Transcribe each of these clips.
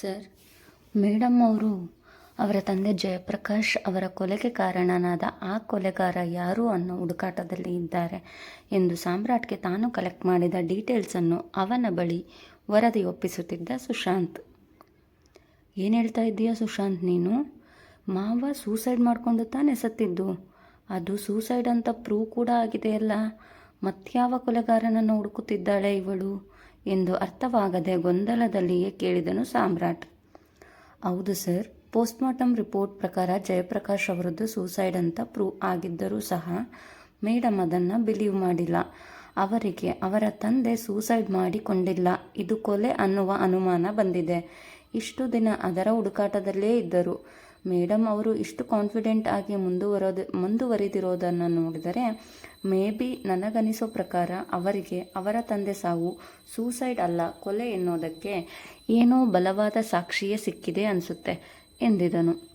Sir. Madam ಅವರು, ಅವರ ತಂದೆ ಜಯಪ್ರಕಾಶ್ ಅವರ ಕೊಲೆಗೆ ಕಾರಣನಾದ ಆ ಕೊಲೆಗಾರ ಯಾರು ಅನ್ನೋ ಹುಡುಕಾಟದಲ್ಲಿ ಇದ್ದಾರೆ ಎಂದು ಸಾಮ್ರಾಟ್ಗೆ ತಾನು ಕಲೆಕ್ಟ್ ಮಾಡಿದ ಡೀಟೇಲ್ಸನ್ನು ಅವನ ಬಳಿ ವರದಿ ಒಪ್ಪಿಸುತ್ತಿದ್ದ ಸುಶಾಂತ್. ಏನು ಹೇಳ್ತಾ ಇದ್ದೀಯ ಸುಶಾಂತ್ ನೀನು? ಮಾವ ಸೂಸೈಡ್ ಮಾಡಿಕೊಂಡು ತಾನೆ ಸತ್ತಿದ್ದು. ಅದು ಸೂಸೈಡ್ ಅಂತ ಪ್ರೂವ್ ಕೂಡ ಆಗಿದೆಯಲ್ಲ ಮತ್ಯಾವ ಕೊಲೆಗಾರನನ್ನು ಹುಡುಕುತ್ತಿದ್ದಾಳೆ ಇವಳು? ಎಂದು ಅರ್ಥವಾಗದೆ ಗೊಂದಲದಲ್ಲಿಯೇ ಕೇಳಿದನು ಸಾಮ್ರಾಟ್. ಹೌದು ಸರ್ ಪೋಸ್ಟ್ಮಾರ್ಟಮ್ ರಿಪೋರ್ಟ್ ಪ್ರಕಾರ ಜಯಪ್ರಕಾಶ್ ಅವರದ್ದು ಸೂಸೈಡ್ ಅಂತ ಪ್ರೂವ್ ಆಗಿದ್ದರೂ ಸಹ ಮೇಡಮ್ ಅದನ್ನು ಬಿಲೀವ್ ಮಾಡಿಲ್ಲ. ಅವರಿಗೆ ಅವರ ತಂದೆ ಸೂಸೈಡ್ ಮಾಡಿಕೊಂಡಿಲ್ಲ. ಇದು ಕೊಲೆ ಅನ್ನುವ ಅನುಮಾನ ಬಂದಿದೆ. ಇಷ್ಟು ದಿನ ಅದರ ಹುಡುಕಾಟದಲ್ಲೇ ಇದ್ದರು. ಮೇಡಮ್ ಅವರು ಇಷ್ಟು ಕಾನ್ಫಿಡೆಂಟ್ ಆಗಿ ಮುಂದುವರೋದು ಮುಂದುವರಿದಿರೋದನ್ನು ನೋಡಿದರೆ, ಮೇ ಬಿ ನನಗನಿಸೋ ಪ್ರಕಾರ ಅವರಿಗೆ ಅವರ ತಂದೆ ಸಾವು ಸೂಸೈಡ್ ಅಲ್ಲ, ಕೊಲೆ ಎನ್ನೋದಕ್ಕೆ ಏನೋ ಬಲವಾದ ಸಾಕ್ಷಿಯೇ ಸಿಕ್ಕಿದೆ ಅನಿಸುತ್ತೆ, ಎಂದಿದನು.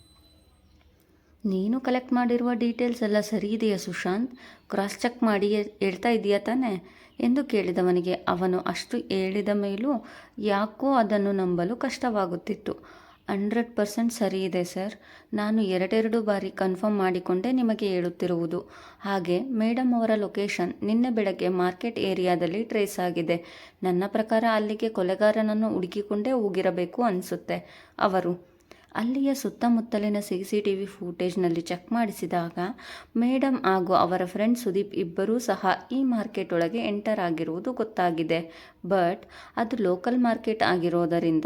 ನೀನು ಕಲೆಕ್ಟ್ ಮಾಡಿರುವ ಡೀಟೇಲ್ಸ್ ಎಲ್ಲ ಸರಿ ಇದೆಯಾ ಸುಶಾಂತ್? ಕ್ರಾಸ್ ಚೆಕ್ ಮಾಡಿ ಹೇಳ್ತಾ ಇದೆಯಾ ತಾನೇ? ಎಂದು ಕೇಳಿದವನಿಗೆ ಅವನು ಅಷ್ಟು ಹೇಳಿದ ಮೇಲೂ ಯಾಕೋ ಅದನ್ನು ನಂಬಲು ಕಷ್ಟವಾಗುತ್ತಿತ್ತು. ಹಂಡ್ರೆಡ್ ಪರ್ಸೆಂಟ್ ಸರಿ ಇದೆ, ಸರ್. ನಾನು ಎರಡೆರಡು ಬಾರಿ ಕನ್ಫರ್ಮ್ ಮಾಡಿಕೊಂಡೇ ನಿಮಗೆ ಹೇಳುತ್ತಿರುವುದು. ಹಾಗೆ ಮೇಡಮ್ ಅವರ ಲೊಕೇಶನ್ ನಿನ್ನೆ ಬೆಳಗ್ಗೆ ಮಾರ್ಕೆಟ್ ಏರಿಯಾದಲ್ಲಿ ಟ್ರೇಸ್ ಆಗಿದೆ. ನನ್ನ ಪ್ರಕಾರ ಅಲ್ಲಿಗೆ ಕೊಲೆಗಾರನನ್ನು ಹುಡುಕಿಕೊಂಡೇ ಹೋಗಿರಬೇಕು ಅನಿಸುತ್ತೆ. ಅವರು ಅಲ್ಲಿಯ ಸುತ್ತಮುತ್ತಲಿನ ಸಿ ಸಿ ಟಿ ವಿ ಫೂಟೇಜ್ನಲ್ಲಿ ಚೆಕ್ ಮಾಡಿಸಿದಾಗ ಮೇಡಮ್ ಹಾಗೂ ಅವರ ಫ್ರೆಂಡ್ ಸುದೀಪ್ ಇಬ್ಬರೂ ಸಹ ಈ ಮಾರ್ಕೆಟ್ ಒಳಗೆ ಎಂಟರ್ ಆಗಿರುವುದು ಗೊತ್ತಾಗಿದೆ. ಬಟ್, ಅದು ಲೋಕಲ್ ಮಾರ್ಕೆಟ್ ಆಗಿರೋದರಿಂದ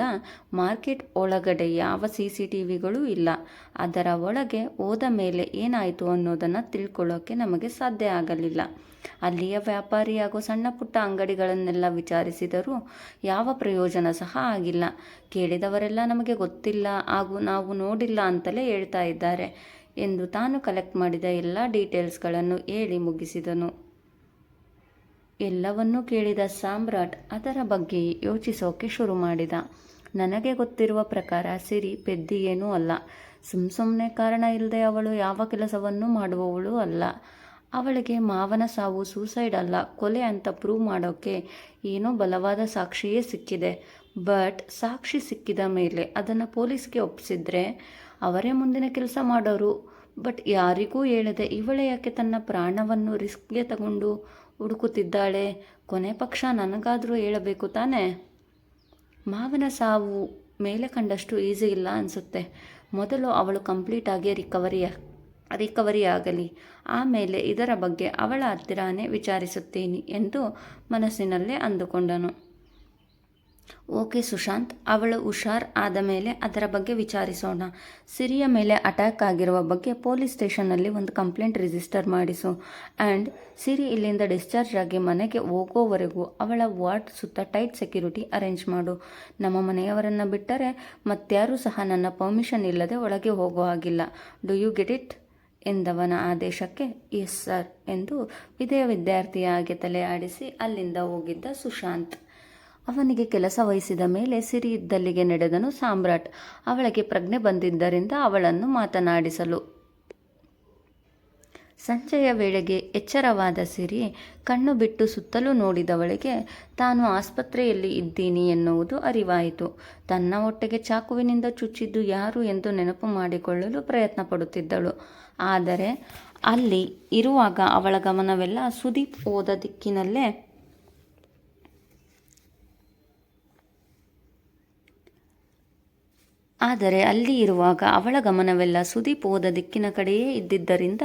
ಮಾರ್ಕೆಟ್ ಒಳಗಡೆ ಯಾವ ಸಿ ಸಿ ಟಿ ವಿಗಳೂ ಇಲ್ಲ. ಅದರ ಒಳಗೆ ಹೋದ ಮೇಲೆ ಏನಾಯಿತು ಅನ್ನೋದನ್ನು ತಿಳ್ಕೊಳ್ಳೋಕ್ಕೆ ನಮಗೆ ಸಾಧ್ಯ ಆಗಲಿಲ್ಲ. ಅಲ್ಲಿಯ ವ್ಯಾಪಾರಿ ಹಾಗೂ ಸಣ್ಣ ಪುಟ್ಟ ಅಂಗಡಿಗಳನ್ನೆಲ್ಲ ವಿಚಾರಿಸಿದರೂ ಯಾವ ಪ್ರಯೋಜನ ಸಹ ಆಗಿಲ್ಲ. ಕೇಳಿದವರೆಲ್ಲ ನಮಗೆ ಗೊತ್ತಿಲ್ಲ, ಹಾಗೂ ನಾವು ನೋಡಿಲ್ಲ ಅಂತಲೇ ಹೇಳ್ತಾ ಇದ್ದಾರೆ ಎಂದು ತಾನು ಕಲೆಕ್ಟ್ ಮಾಡಿದ ಎಲ್ಲ ಡೀಟೇಲ್ಸ್ಗಳನ್ನು ಹೇಳಿ ಮುಗಿಸಿದನು. ಎಲ್ಲವನ್ನೂ ಕೇಳಿದ ಸಾಮ್ರಾಟ್ ಅದರ ಬಗ್ಗೆ ಯೋಚಿಸೋಕೆ ಶುರು ಮಾಡಿದ. ನನಗೆ ಗೊತ್ತಿರುವ ಪ್ರಕಾರ ಸಿರಿ ಪೆದ್ದಿಗೇನೂ ಅಲ್ಲ. ಸುಮ್ಸುಮ್ನೆ ಕಾರಣ ಇಲ್ಲದೆ ಅವಳು ಯಾವ ಕೆಲಸವನ್ನು ಮಾಡುವವಳು ಅಲ್ಲ. ಅವಳಿಗೆ ಮಾವನ ಸಾವು ಸೂಸೈಡ್ ಅಲ್ಲ, ಕೊಲೆ ಅಂತ ಪ್ರೂವ್ ಮಾಡೋಕ್ಕೆ ಏನೋ ಬಲವಾದ ಸಾಕ್ಷಿಯೇ ಸಿಕ್ಕಿದೆ. ಬಟ್ ಸಾಕ್ಷಿ ಸಿಕ್ಕಿದ ಮೇಲೆ ಅದನ್ನು ಪೊಲೀಸ್ಗೆ ಒಪ್ಪಿಸಿದ್ರೆ ಅವರೇ ಮುಂದಿನ ಕೆಲಸ ಮಾಡೋರು. ಬಟ್ ಯಾರಿಗೂ ಹೇಳದೆ ಇವಳೇ ಯಾಕೆ ತನ್ನ ಪ್ರಾಣವನ್ನು ರಿಸ್ಕ್ಗೆ ತಗೊಂಡು ಹುಡುಕುತ್ತಿದ್ದಾಳೆ? ಕೊನೆ ಪಕ್ಷ ನನಗಾದರೂ ಹೇಳಬೇಕು ತಾನೇ? ಮಾವನ ಸಾವು ಮೇಲೆ ಕಂಡಷ್ಟು ಈಸಿ ಇಲ್ಲ ಅನಿಸುತ್ತೆ. ಮೊದಲು ಅವಳು ಕಂಪ್ಲೀಟಾಗಿ ರಿಕವರಿ ರಿಕವರಿ ಆಗಲಿ ಆಮೇಲೆ ಇದರ ಬಗ್ಗೆ ಅವಳ ಹತ್ತಿರನೇ ವಿಚಾರಿಸುತ್ತೀನಿ ಎಂದು ಮನಸ್ಸಿನಲ್ಲೇ ಅಂದುಕೊಂಡನು. ಓಕೆ ಸುಶಾಂತ್, ಅವಳು ಹುಷಾರ್ ಆದ ಮೇಲೆ ಅದರ ಬಗ್ಗೆ ವಿಚಾರಿಸೋಣ. ಸಿರಿಯ ಮೇಲೆ ಅಟ್ಯಾಕ್ ಆಗಿರುವ ಬಗ್ಗೆ ಪೊಲೀಸ್ ಸ್ಟೇಷನ್ನಲ್ಲಿ ಒಂದು ಕಂಪ್ಲೇಂಟ್ ರಿಜಿಸ್ಟರ್ ಮಾಡಿಸು. ಆ್ಯಂಡ್ ಸಿರಿ ಇಲ್ಲಿಂದ ಡಿಸ್ಚಾರ್ಜ್ ಆಗಿ ಮನೆಗೆ ಹೋಗೋವರೆಗೂ ಅವಳ ವಾರ್ಡ್ ಸುತ್ತ ಟೈಟ್ ಸೆಕ್ಯೂರಿಟಿ ಅರೇಂಜ್ ಮಾಡು. ನಮ್ಮ ಮನೆಯವರನ್ನು ಬಿಟ್ಟರೆ ಮತ್ತಾರೂ ಸಹ ನನ್ನ ಪರ್ಮಿಷನ್ ಇಲ್ಲದೆ ಒಳಗೆ ಹೋಗೋ ಹಾಗಿಲ್ಲ. Do you get it? ಎಂದವನ ಆದೇಶಕ್ಕೆ, ಎಸ್ ಸರ್ ಎಂದು ವಿದೇಯ ವಿದ್ಯಾರ್ಥಿಯಾಗಿ ತಲೆ ಆಡಿಸಿ ಅಲ್ಲಿಂದ ಹೋಗಿದ್ದ ಸುಶಾಂತ್. ಅವನಿಗೆ ಕೆಲಸ ವಹಿಸಿದ ಮೇಲೆ ಸಿರಿ ಇದ್ದಲ್ಲಿಗೆ ನಡೆದನು ಸಾಮ್ರಾಟ್. ಅವಳಿಗೆ ಪ್ರಜ್ಞೆ ಬಂದಿದ್ದರಿಂದ ಅವಳನ್ನು ಮಾತನಾಡಿಸಲು ಸಂಜೆಯ ವೇಳೆಗೆ ಎಚ್ಚರವಾದ ಸಿರಿ ಕಣ್ಣು ಬಿಟ್ಟು ಸುತ್ತಲೂ ನೋಡಿದವಳಿಗೆ, ತಾನು ಆಸ್ಪತ್ರೆಯಲ್ಲಿ ಇದ್ದೀನಿ ಎನ್ನುವುದು ಅರಿವಾಯಿತು. ತನ್ನ ಹೊಟ್ಟೆಗೆ ಚಾಕುವಿನಿಂದ ಚುಚ್ಚಿದ್ದು ಯಾರು ಎಂದು ನೆನಪು ಮಾಡಿಕೊಳ್ಳಲು ಪ್ರಯತ್ನ ಪಡುತ್ತಿದ್ದಳು ಆದರೆ ಅಲ್ಲಿ ಇರುವಾಗ ಅವಳ ಗಮನವೆಲ್ಲ ಸುದೀಪ್ ಹೋದ ದಿಕ್ಕಿನಲ್ಲೇ ಆದರೆ ಅಲ್ಲಿ ಇರುವಾಗ ಅವಳ ಗಮನವೆಲ್ಲ ಸುದೀಪ್ ಹೋದ ದಿಕ್ಕಿನ ಕಡೆಯೇ ಇದ್ದಿದ್ದರಿಂದ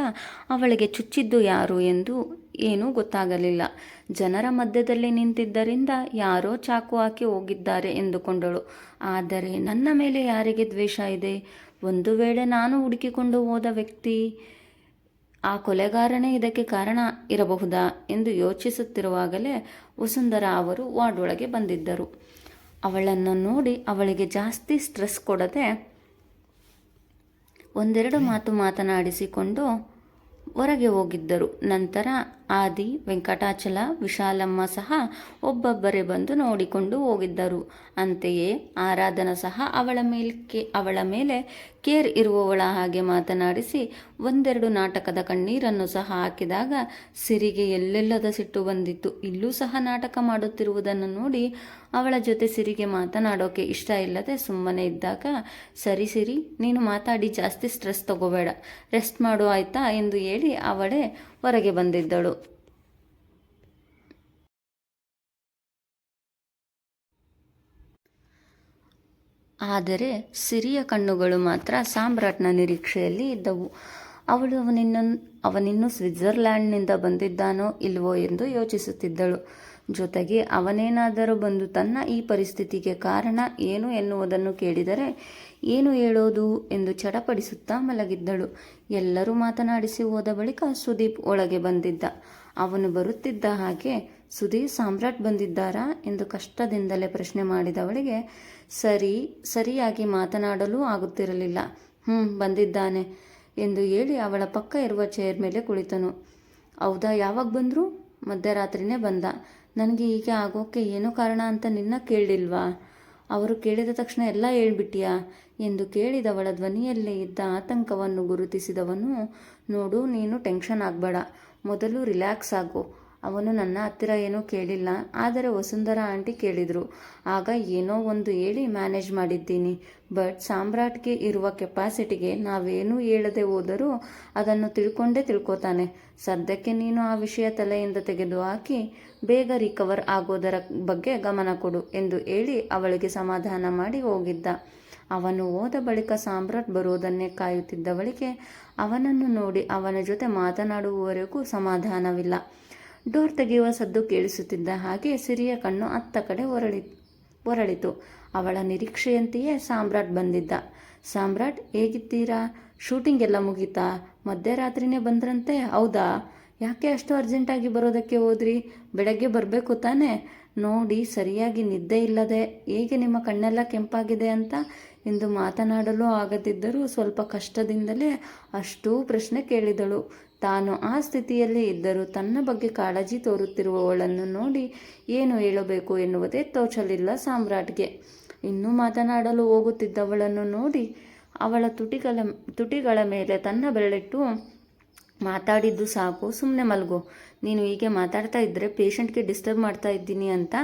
ಅವಳಿಗೆ ಚುಚ್ಚಿದ್ದು ಯಾರು ಎಂದು ಏನೂ ಗೊತ್ತಾಗಲಿಲ್ಲ. ಜನರ ಮಧ್ಯದಲ್ಲಿ ನಿಂತಿದ್ದರಿಂದ ಯಾರೋ ಚಾಕು ಹಾಕಿ ಹೋಗಿದ್ದಾರೆ ಎಂದುಕೊಂಡಳು. ಆದರೆ ನನ್ನ ಮೇಲೆ ಯಾರಿಗೆ ದ್ವೇಷ ಇದೆ? ಒಂದು ವೇಳೆ ನಾನು ಹುಡುಕಿಕೊಂಡು ಹೋದ ವ್ಯಕ್ತಿ ಆ ಕೊಲೆಗಾರನೇ ಇದಕ್ಕೆ ಕಾರಣ ಇರಬಹುದಾ? ಎಂದು ಯೋಚಿಸುತ್ತಿರುವಾಗಲೇ ವಸುಂಧರಾ ಅವರು ವಾರ್ಡ್ ಒಳಗೆ ಬಂದಿದ್ದರು. ಅವಳನ್ನು ನೋಡಿ ಅವಳಿಗೆ ಜಾಸ್ತಿ ಸ್ಟ್ರೆಸ್ ಕೊಡದೆ ಒಂದೆರಡು ಮಾತು ಮಾತನಾಡಿಸಿಕೊಂಡು ಹೊರಗೆ ಹೋಗಿದ್ದರು. ನಂತರ ಆದಿ, ವೆಂಕಟಾಚಲ, ವಿಶಾಲಮ್ಮ ಸಹ ಒಬ್ಬೊಬ್ಬರೇ ಬಂದು ನೋಡಿಕೊಂಡು ಹೋಗಿದ್ದರು. ಅಂತೆಯೇ ಆರಾಧನ ಸಹ ಅವಳ ಮೇಲೆ ಅವಳ ಮೇಲೆ ಕೇರ್ ಇರುವವಳ ಹಾಗೆ ಮಾತನಾಡಿಸಿ ಒಂದೆರಡು ನಾಟಕದ ಕಣ್ಣೀರನ್ನು ಸಹ ಹಾಕಿದಾಗ ಸಿರಿಗೆ ಎಲ್ಲೆಲ್ಲದ ಸಿಟ್ಟು ಬಂದಿತ್ತು. ಇಲ್ಲೂ ಸಹ ನಾಟಕ ಮಾಡುತ್ತಿರುವುದನ್ನು ನೋಡಿ ಅವಳ ಜೊತೆ ಸಿರಿಗೆ ಮಾತನಾಡೋಕೆ ಇಷ್ಟ ಇಲ್ಲದೆ ಸುಮ್ಮನೆ ಇದ್ದಾಗ, ಸರಿ ಸಿರಿ, ನೀನು ಮಾತಾಡಿ, ಜಾಸ್ತಿ ಸ್ಟ್ರೆಸ್ ತಗೋಬೇಡ. ರೆಸ್ಟ್ ಮಾಡು ಆಯ್ತಾ? ಎಂದು ಹೇಳಿ ಅವಳೇ ಹೊರಗೆ ಬಂದಿದ್ದಳು. ಆದರೆ ಸಿರಿಯ ಕಣ್ಣುಗಳು ಮಾತ್ರ ಸಾಮ್ರಾಟ್ನ ನಿರೀಕ್ಷೆಯಲ್ಲಿ ಇದ್ದವು. ಅವಳು ಅವನಿನ್ನ ಅವನಿನ್ನೂ ಸ್ವಿಟ್ಜರ್ಲ್ಯಾಂಡ್ನಿಂದ ಬಂದಿದ್ದಾನೋ ಇಲ್ವೋ ಎಂದು ಯೋಚಿಸುತ್ತಿದ್ದಳು. ಜೊತೆಗೆ ಅವನೇನಾದರೂ ಬಂದು ತನ್ನ ಈ ಪರಿಸ್ಥಿತಿಗೆ ಕಾರಣ ಏನು ಎನ್ನುವುದನ್ನು ಕೇಳಿದರೆ ಏನು ಹೇಳೋದು ಎಂದು ಚಡಪಡಿಸುತ್ತಾ ಮಲಗಿದ್ದಳು. ಎಲ್ಲರೂ ಮಾತನಾಡಿಸಿ ಹೋದ ಬಳಿಕ ಸುದೀಪ್ ಒಳಗೆ ಬಂದಿದ್ದ. ಅವನು ಬರುತ್ತಿದ್ದ ಹಾಗೆ, ಸುದೀಪ್, ಸಾಮ್ರಾಟ್ ಬಂದಿದ್ದಾರಾ? ಎಂದು ಕಷ್ಟದಿಂದಲೇ ಪ್ರಶ್ನೆ ಮಾಡಿದವಳಿಗೆ, ಸರಿ, ಸರಿಯಾಗಿ ಮಾತನಾಡಲೂ ಆಗುತ್ತಿರಲಿಲ್ಲ. ಹ್ಞೂ ಬಂದಿದ್ದಾನೆ. ಎಂದು ಹೇಳಿ ಅವಳ ಪಕ್ಕ ಇರುವ ಚೇರ್ ಮೇಲೆ ಕುಳಿತನು. ಹೌದಾ, ಯಾವಾಗ ಬಂದರು? ಮಧ್ಯರಾತ್ರಿನೇ ಬಂದ. ನನಗೆ ಹೀಗೆ ಆಗೋಕ್ಕೆ ಏನೋ ಕಾರಣ ಅಂತ ನಿನ್ನ ಕೇಳಿಲ್ವಾ? ಅವರು ಕೇಳಿದ ತಕ್ಷಣ ಎಲ್ಲ ಹೇಳ್ಬಿಟ್ಟಿಯಾ? ಎಂದು ಕೇಳಿದವಳ ಧ್ವನಿಯಲ್ಲೇ ಇದ್ದ ಆತಂಕವನ್ನು ಗುರುತಿಸಿದವನು, ನೋಡು, ನೀನು ಟೆನ್ಷನ್ ಆಗಬೇಡ. ಮೊದಲು ರಿಲ್ಯಾಕ್ಸ್ ಆಗು. ಅವನು ನನ್ನ ಹತ್ತಿರ ಏನೂ ಕೇಳಿಲ್ಲ. ಆದರೆ ವಸುಂಧರಾ ಆಂಟಿ ಕೇಳಿದರು. ಆಗ ಏನೋ ಒಂದು ಹೇಳಿ ಮ್ಯಾನೇಜ್ ಮಾಡಿದ್ದೀನಿ. ಬಟ್ ಸಾಮ್ರಾಟ್ಗೆ ಇರುವ ಕೆಪಾಸಿಟಿಗೆ ನಾವೇನೂ ಹೇಳದೆ ಹೋದರೂ ಅದನ್ನು ತಿಳ್ಕೊಂಡೇ ತಿಳ್ಕೊತಾನೆ. ಸದ್ಯಕ್ಕೆ ನೀನು ಆ ವಿಷಯ ತಲೆಯಿಂದ ತೆಗೆದುಹಾಕಿ ಬೇಗ ರಿಕವರ್ ಆಗೋದರ ಬಗ್ಗೆ ಗಮನ ಕೊಡು ಎಂದು ಹೇಳಿ ಅವಳಿಗೆ ಸಮಾಧಾನ ಮಾಡಿ ಹೋಗಿದ್ದ. ಅವನು ಹೋದ ಬಳಿಕ ಸಾಮ್ರಾಟ್ ಬರೋದನ್ನೇ ಕಾಯುತ್ತಿದ್ದವಳಿಗೆ ಅವನನ್ನು ನೋಡಿ ಅವನ ಜೊತೆ ಮಾತನಾಡುವವರೆಗೂ ಸಮಾಧಾನವಿಲ್ಲ. ಡೋರ್ ತೆಗೆಯುವ ಸದ್ದು ಕೇಳಿಸುತ್ತಿದ್ದ ಹಾಗೆ ಸಿರಿಯ ಕಣ್ಣು ಅತ್ತ ಕಡೆ ಹೊರಳಿ ಹೊರಳಿತು ಅವಳ ನಿರೀಕ್ಷೆಯಂತೆಯೇ ಸಾಮ್ರಾಟ್ ಬಂದಿದ್ದ. ಸಾಮ್ರಾಟ್, ಹೇಗಿದ್ದೀರಾ? ಶೂಟಿಂಗ್ ಎಲ್ಲ ಮುಗೀತಾ? ಮಧ್ಯರಾತ್ರಿನೇ ಬಂದ್ರಂತೆ? ಹೌದಾ? ಯಾಕೆ ಅಷ್ಟು ಅರ್ಜೆಂಟಾಗಿ ಬರೋದಕ್ಕೆ ಹೋದ್ರಿ? ಬೆಳಗ್ಗೆ ಬರಬೇಕು ತಾನೇ? ನೋಡಿ, ಸರಿಯಾಗಿ ನಿದ್ದೆ ಇಲ್ಲದೆ ಹೇಗೆ ನಿಮ್ಮ ಕಣ್ಣೆಲ್ಲ ಕೆಂಪಾಗಿದೆ ಅಂತ ಎಂದು ಮಾತನಾಡಲು ಆಗದಿದ್ದರೂ ಸ್ವಲ್ಪ ಕಷ್ಟದಿಂದಲೇ ಅಷ್ಟೂ ಪ್ರಶ್ನೆ ಕೇಳಿದಳು. ತಾನು ಆ ಸ್ಥಿತಿಯಲ್ಲಿ ಇದ್ದರೂ ತನ್ನ ಬಗ್ಗೆ ಕಾಳಜಿ ತೋರುತ್ತಿರುವವಳನ್ನು ನೋಡಿ ಏನು ಹೇಳಬೇಕು ಎನ್ನುವುದೇ ತೋಚಲಿಲ್ಲ ಸಾಮ್ರಾಟ್ಗೆ. ಇನ್ನೂ ಮಾತನಾಡಲು ಹೋಗುತ್ತಿದ್ದವಳನ್ನು ನೋಡಿ ಅವಳ ತುಟಿಗಳ ತುಟಿಗಳ ಮೇಲೆ ತನ್ನ ಬೆರಳಿಟ್ಟು, ಮಾತಾಡಿದ್ದು ಸಾಕು ಸುಮ್ಮನೆ ಮಲಗು. ನೀನು ಹೀಗೆ ಮಾತಾಡ್ತಾ ಇದ್ದರೆ ಪೇಷಂಟ್ಗೆ ಡಿಸ್ಟರ್ಬ್ ಮಾಡ್ತಾ ಇದ್ದೀನಿ ಅಂತ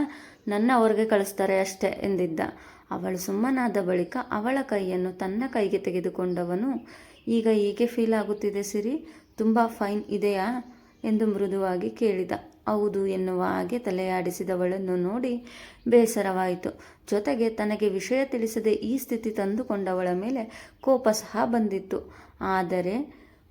ನನ್ನ ಅವ್ರಿಗೆ ಕಳಿಸ್ತಾರೆ ಅಷ್ಟೇ ಎಂದಿದ್ದ. ಅವಳು ಸುಮ್ಮನಾದ ಬಳಿಕ ಅವಳ ಕೈಯನ್ನು ತನ್ನ ಕೈಗೆ ತೆಗೆದುಕೊಂಡವನು ಈಗ ಹೇಗೆ ಫೀಲ್ ಆಗುತ್ತಿದೆ ಸಿರಿ, ತುಂಬ ಫೈನ್ ಇದೆಯಾ? ಎಂದು ಮೃದುವಾಗಿ ಕೇಳಿದ. ಹೌದು ಎನ್ನುವ ಹಾಗೆ ತಲೆಯಾಡಿಸಿದವಳನ್ನು ನೋಡಿ ಬೇಸರವಾಯಿತು. ಜೊತೆಗೆ ತನಗೆ ವಿಷಯ ತಿಳಿಸದೆ ಈ ಸ್ಥಿತಿ ತಂದುಕೊಂಡವಳ ಮೇಲೆ ಕೋಪ ಸಹ ಬಂದಿತ್ತು. ಆದರೆ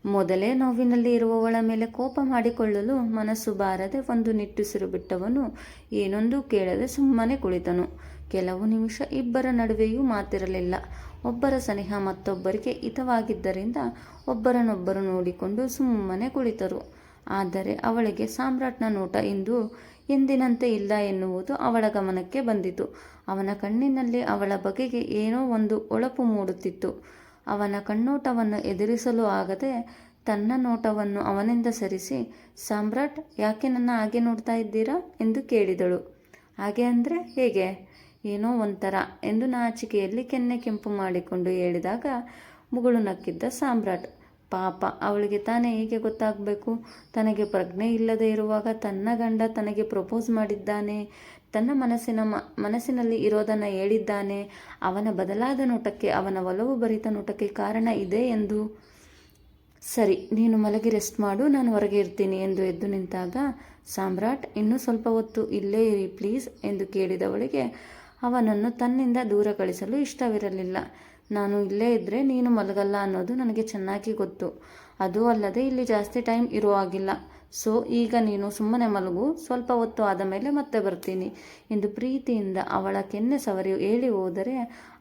ಮೊದಲೇ ನೋವಿನಲ್ಲಿ ಇರುವವಳ ಮೇಲೆ ಕೋಪ ಮಾಡಿಕೊಳ್ಳಲು ಮನಸ್ಸು ಬಾರದೆ ಒಂದು ನಿಟ್ಟುಸಿರು ಬಿಟ್ಟವನು ಏನೊಂದು ಕೇಳದೆ ಸುಮ್ಮನೆ ಕುಳಿತನು. ಕೆಲವು ನಿಮಿಷ ಇಬ್ಬರ ನಡುವೆಯೂ ಮಾತಿರಲಿಲ್ಲ. ಒಬ್ಬರ ಸನಿಹ ಮತ್ತೊಬ್ಬರಿಗೆ ಹಿತವಾಗಿದ್ದರಿಂದ ಒಬ್ಬರನ್ನೊಬ್ಬರು ನೋಡಿಕೊಂಡು ಸುಮ್ಮನೆ ಕುಳಿತರು. ಆದರೆ ಅವಳಿಗೆ ಸಾಮ್ರಾಟ್ನ ನೋಟ ಇಂದು ಎಂದಿನಂತೆ ಇಲ್ಲ ಎನ್ನುವುದು ಅವಳ ಗಮನಕ್ಕೆ ಬಂದಿತು. ಅವನ ಕಣ್ಣಿನಲ್ಲಿ ಅವಳ ಬಗೆಗೆ ಏನೋ ಒಂದು ಒಳಪು ಮೂಡುತ್ತಿತ್ತು. ಅವನ ಕಣ್ಣೋಟವನ್ನು ಎದುರಿಸಲು ಆಗದೆ ತನ್ನ ನೋಟವನ್ನು ಅವನಿಂದ ಸರಿಸಿ, ಸಾಮ್ರಾಟ್, ಯಾಕೆ ನನ್ನ ಹಾಗೆ ನೋಡ್ತಾ ಇದ್ದೀರಾ? ಎಂದು ಕೇಳಿದಳು. ಹಾಗೆ ಅಂದರೆ ಹೇಗೆ? ಏನೋ ಒಂಥರ ಎಂದು ನಾಚಿಕೆಯಲ್ಲಿ ಕೆನ್ನೆ ಕೆಂಪು ಮಾಡಿಕೊಂಡು ಹೇಳಿದಾಗ ಮುಗುಳು ನಕ್ಕಿದ್ದ ಸಾಮ್ರಾಟ್, ಪಾಪ ಅವಳಿಗೆ ತಾನೇ ಹೇಗೆ ಗೊತ್ತಾಗಬೇಕು? ತನಗೆ ಪ್ರಜ್ಞೆ ಇಲ್ಲದೆ ಇರುವಾಗ ತನ್ನ ಗಂಡ ತನಗೆ ಪ್ರಪೋಸ್ ಮಾಡಿದ್ದಾನೆ, ತನ್ನ ಮನಸ್ಸಿನ ಮನಸ್ಸಿನಲ್ಲಿ ಇರೋದನ್ನು ಹೇಳಿದ್ದಾನೆ, ಅವನ ಬದಲಾದ ನೋಟಕ್ಕೆ, ಅವನ ಒಲವು ಭರಿತ ನೋಟಕ್ಕೆ ಕಾರಣ ಇದೆ ಎಂದು? ಸರಿ, ನೀನು ಮಲಗಿ ರೆಸ್ಟ್ ಮಾಡು, ನಾನು ಹೊರಗೆ ಇರ್ತೀನಿ ಎಂದು ಎದ್ದು ನಿಂತಾಗ ಸಾಮ್ರಾಟ್, ಇನ್ನೂ ಸ್ವಲ್ಪ ಹೊತ್ತು ಇಲ್ಲೇ ಇರಿ ಪ್ಲೀಸ್ ಎಂದು ಕೇಳಿದವಳಿಗೆ ಅವನನ್ನು ತನ್ನಿಂದ ದೂರ ಕಳಿಸಲು ಇಷ್ಟವಿರಲಿಲ್ಲ. ನಾನು ಇಲ್ಲೇ ಇದ್ದರೆ ನೀನು ಮಲಗಲ್ಲ ಅನ್ನೋದು ನನಗೆ ಚೆನ್ನಾಗಿ ಗೊತ್ತು. ಅದು ಅಲ್ಲದೆ ಇಲ್ಲಿ ಜಾಸ್ತಿ ಟೈಮ್ ಇರೋ ಹಾಗಿಲ್ಲ ಸೊ, ಈಗ ನೀನು ಸುಮ್ಮನೆ ಮಲಗು. ಸ್ವಲ್ಪ ಹೊತ್ತು ಆದ ಮೇಲೆ ಮತ್ತೆ ಬರ್ತೀನಿ. ಎಂದು ಪ್ರೀತಿಯಿಂದ ಅವಳ ಕೆನ್ನೆ ಸವರಿ ಹೇಳಿ ಹೋದರೆ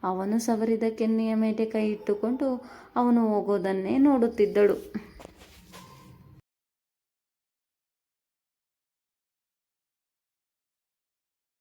ಅವನು ಸವರಿದ ಕೆನ್ನೆಯ ಮೇಲೆ ಕೈ ಇಟ್ಟುಕೊಂಡು ಅವನು ಹೋಗೋದನ್ನೇ ನೋಡುತ್ತಿದ್ದಳು.